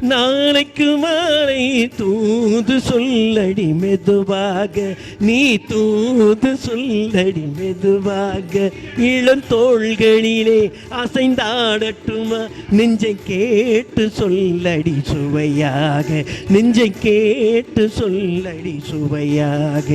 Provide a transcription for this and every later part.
நாளைக்கு மாலை தூது சொல்லடி மெதுவாக நீ தூது சொல்லடி மெதுவாக. இளந்தோள்களிலே அசைந்தாடட்டுமா? நெஞ்சை கேட்டு சொல்லடி சுவையாக. நெஞ்சை கேட்டு சொல்லடி சுவையாக.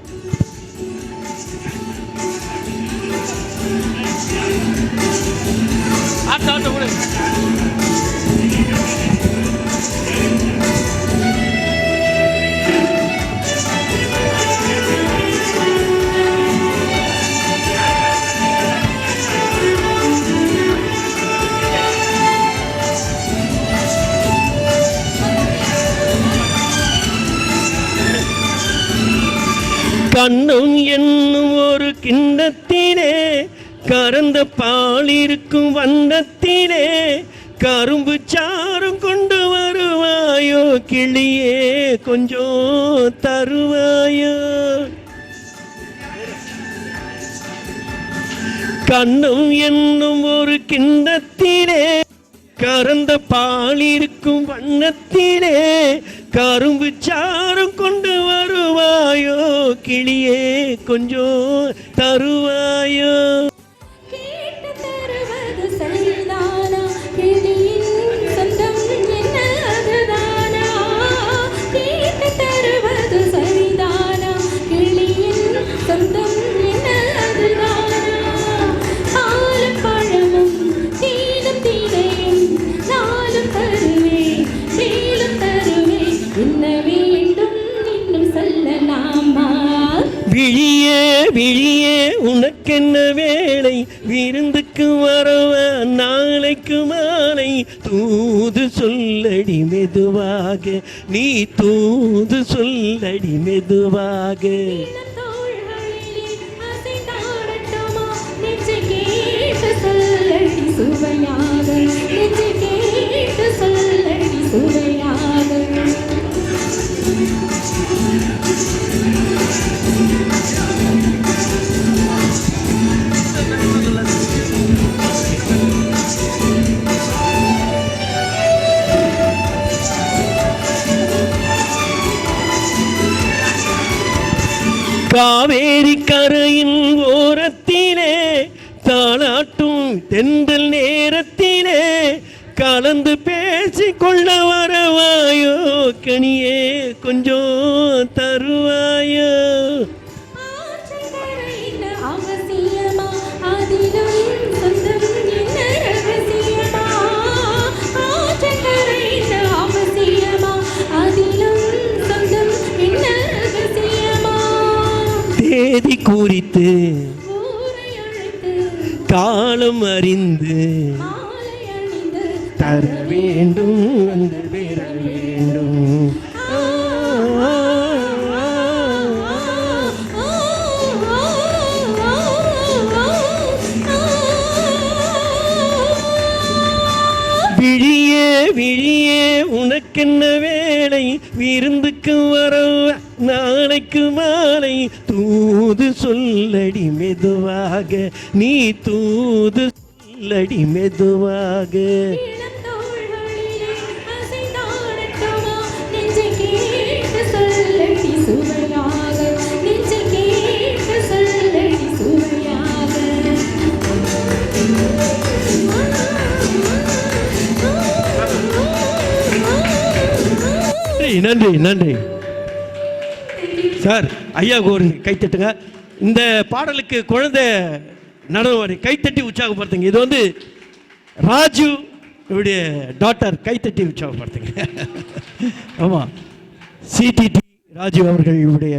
கண்ணும் என்னும் ஒரு கிண்ணத்திலே கறந்த பாலிருக்கும் வண்ணத்திலே கரும்பு சாறும் கொண்டு வருவாயோ கிளியே கொஞ்சம் தருவாயோ. கண்ணும் என்னும் ஒரு கிண்ணத்திலே கறந்த பாலிருக்கும் வண்ணத்திலே கரும்பு சாறும் கொண்டு வருவாயோ கிளியே கொஞ்சம் தருவாயோ? நீயே உனக்கென்ன வேலை? விருந்துக்கு வரவ நாளைக்கு மாலை? தூது சொல்லடி மெதுவாக நீ தூது சொல்லடி மெதுவாக. காவேரி கரையின் ஓரத்திலே தாளாட்டும் தென்றல் நேரத்திலே கலந்து பேசிக் கொள்ள வரவாயோ கனியே கொஞ்சம் தருவாயோ? தேதி குறித்து காலம் அறிந்து தர வேண்டும் வந்து பெற வேண்டும். விழியே விழியே உனக்கென்ன மாலை விருந்துக்கு வர நாளைக்கு மாலை. தூது சொல்லடி மெதுவாக நீ தூது சொல்லடி மெதுவாக. நன்றி நன்றி நன்றி. சார் ஐயாவுக்கு ஒரு கைத்தட்டுங்க இந்த பாடலுக்கு குழந்தை நடனவாடி கைத்தட்டி உற்சாகப்படுத்துங்க. இது வந்து ராஜு இவருடைய டாக்டர் கைத்தட்டி உற்சாகப்படுத்துங்க. ஆமாம் சிடிடி ராஜு அவர்கள் இவருடைய